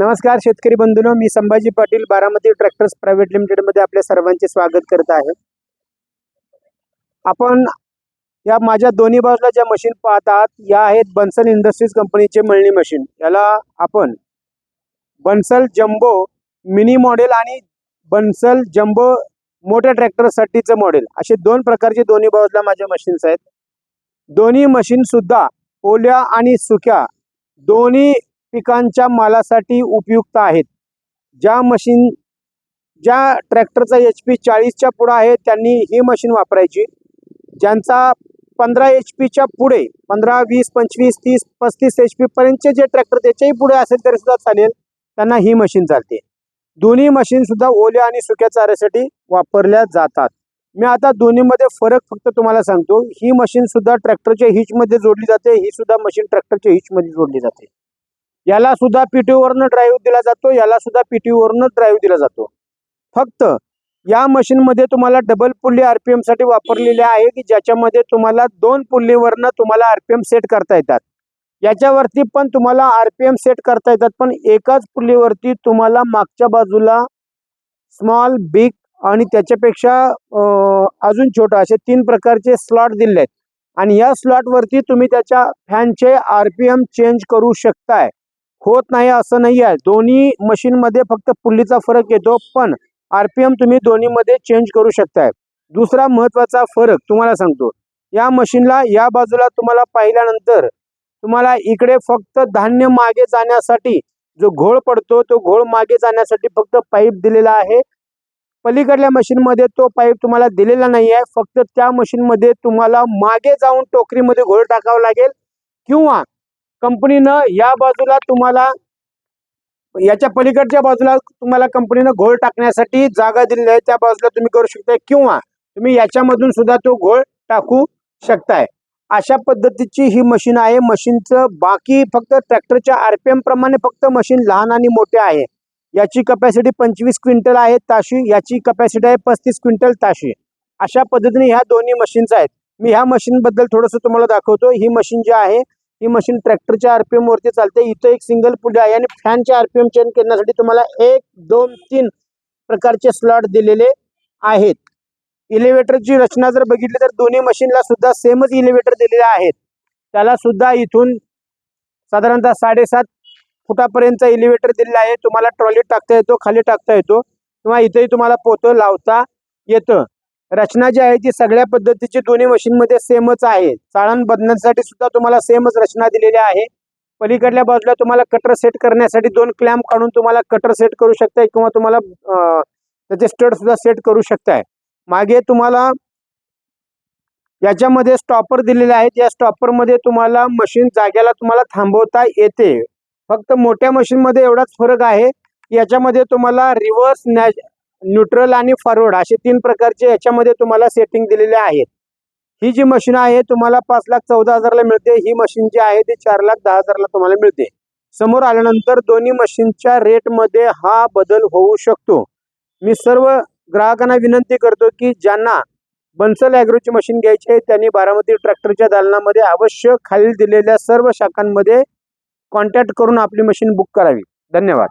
नमस्कार शेतकरी बंधूनो मी संभाजी पाटील बारामती ट्रॅक्टर्स प्रायव्हेट लिमिटेडमध्ये आपल्या सर्वांचे स्वागत करत आहे. आपण या माझ्या दोन्ही बाजूला ज्या मशीन पाहत आहात या आहेत बन्सल इंडस्ट्रीज कंपनीचे मळणी मशीन याला आपण बन्सल जम्बो मिनी मॉडेल आणि बन्सल जम्बो मोठ्या ट्रॅक्टरसाठीचं मॉडेल. असे दोन प्रकारचे दोन्ही बाजूला माझ्या मशीन्स आहेत. दोन्ही मशीन सुद्धा ओल्या आणि सुक्या दोन्ही पिकांच्या मालासाठी उपयुक्त आहेत. ज्या मशीन ज्या ट्रॅक्टरचा एच पी चाळीसच्या पुढं आहे त्यांनी ही मशीन वापरायची. ज्यांचा पंधरा एच पीच्या पुढे पंधरा वीस पंचवीस तीस पस्तीस एच पीपर्यंतचे जे ट्रॅक्टर त्याच्याही पुढे असेल तरी सुद्धा चालेल त्यांना ही मशीन चालते. दोन्ही मशीन सुद्धा ओल्या आणि सुक्या चाऱ्यासाठी वापरल्या जातात. मी आता दोन्हीमध्ये फरक फक्त तुम्हाला सांगतो. ही मशीन सुद्धा ट्रॅक्टरच्या हिचमध्ये जोडली जाते ही सुद्धा मशीन ट्रॅक्टरच्या हिचमध्ये जोडली जाते. याला सुद्धा पीटीओवरनं ड्राईव्ह दिला जातो याला सुद्धा पीटीओवरनं ड्राईव्ह दिला जातो. फक्त या मशीनमध्ये तुम्हाला डबल पुल्ली आरपीएमसाठी वापरलेले आहे की ज्याच्यामध्ये तुम्हाला दोन पुल्लीवरनं तुम्हाला आरपीएम सेट करता येतात. याच्यावरती पण तुम्हाला आरपीएम सेट करता येतात पण एकाच पुल्लीवरती तुम्हाला मागच्या बाजूला स्मॉल बिग आणि त्याच्यापेक्षा अजून छोटा असे तीन प्रकारचे स्लॉट दिले आहेत. आणि या स्लॉटवरती तुम्ही त्याच्या फॅनचे आरपीएम चेंज करू शकताय. होत नाही असं नाही आहे दोन्ही मशीनमध्ये फक्त पुल्लीचा फरक येतो पण आरपीएम तुम्ही दोन्हीमध्ये चेंज करू शकताय. दुसरा महत्त्वाचा फरक तुम्हाला सांगतो. या मशीनला या बाजूला तुम्हाला पाहिल्यानंतर तुम्हाला इकडे फक्त धान्य मागे जाण्यासाठी जो घोळ पडतो तो घोळ मागे जाण्यासाठी फक्त पाईप दिलेला आहे. पलीकडल्या मशीनमध्ये तो पाईप तुम्हाला दिलेला नाही आहे फक्त त्या मशीनमध्ये तुम्हाला मागे जाऊन टोकरीमध्ये घोळ टाकावा लागेल किंवा कंपनीनं या बाजूला तुम्हाला याच्या पलीकडच्या बाजूला तुम्हाला कंपनीनं घोळ टाकण्यासाठी जागा दिलेली आहे. त्या बाजूला तुम्ही करू शकताय किंवा तुम्ही याच्यामधून सुद्धा तो घोळ टाकू शकताय. अशा पद्धतीची ही मशीन आहे. मशीनचं बाकी फक्त ट्रॅक्टरच्या आरपीएम प्रमाणे फक्त मशीन लहान आणि मोठे आहे. याची कपॅसिटी पंचवीस क्विंटल आहे ताशी याची कपॅसिटी आहे पस्तीस क्विंटल ताशी. अशा पद्धतीने ह्या दोन्ही मशीन्स आहेत. मी ह्या मशीन बद्दल थोडंसं तुम्हाला दाखवतो. ही मशीन जी आहे ही मशीन ट्रॅक्टरच्या आरपीएम वरती चालते. इथं एक सिंगल पुढे आहे आणि फॅनचे आरपीएम चेंज करण्यासाठी तुम्हाला एक दोन तीन प्रकारचे स्लॉट दिलेले आहेत. इलेव्हेटरची रचना जर बघितली तर दोन्ही मशीनला सुद्धा सेमच इलेव्हेटर दिलेले आहेत. त्याला सुद्धा इथून साधारणतः साडेसात फुटापर्यंत इलिव्हेटर दिलेला आहे. तुम्हाला ट्रॉली टाकता येतो खाली टाकता येतो. किंवा इथेही तुम्हाला पोतं लावता येतं. रचना जी आहे ती सगळ्या पद्धतीची दोन्ही मशीनमध्ये सेमच आहे. चाळण बदलण्यासाठी सुद्धा तुम्हाला सेमच रचना दिलेली आहे. पलीकडल्या बाजूला तुम्हाला कटर सेट करण्यासाठी दोन क्लॅम्प काढून तुम्हाला कटर सेट करू शकताय किंवा तुम्हाला त्याचे स्टड सुद्धा सेट करू शकताय. मागे तुम्हाला याच्यामध्ये स्टॉपर दिलेले आहेत. या स्टॉपरमध्ये तुम्हाला मशीन जाग्याला तुम्हाला थांबवता येते. फक्त मोठ्या मशीनमध्ये एवढाच फरक आहे याच्यामध्ये तुम्हाला रिव्हर्स नॅच न्यूट्रल आणि फॉरवर्ड असे तीन प्रकारचे याच्यामध्ये तुम्हाला सेटिंग दिलेले आहेत. ही जी मशीन आहे तुम्हाला पाच लाख चौदा हजारला मिळते. ही मशीन जी आहे ती चार लाख दहा हजारला तुम्हाला मिळते. समोर आल्यानंतर दोन्ही मशीनच्या रेटमध्ये हा बदल होऊ शकतो. मी सर्व ग्राहकांना विनंती करतो की ज्यांना बन्सल ॲग्रोची मशीन घ्यायची आहे त्यांनी बारामती ट्रॅक्टरच्या दालनामध्ये अवश्य खालील दिलेल्या सर्व शाखांमध्ये कॉन्टॅक्ट करून आपली मशीन बुक करावी. धन्यवाद.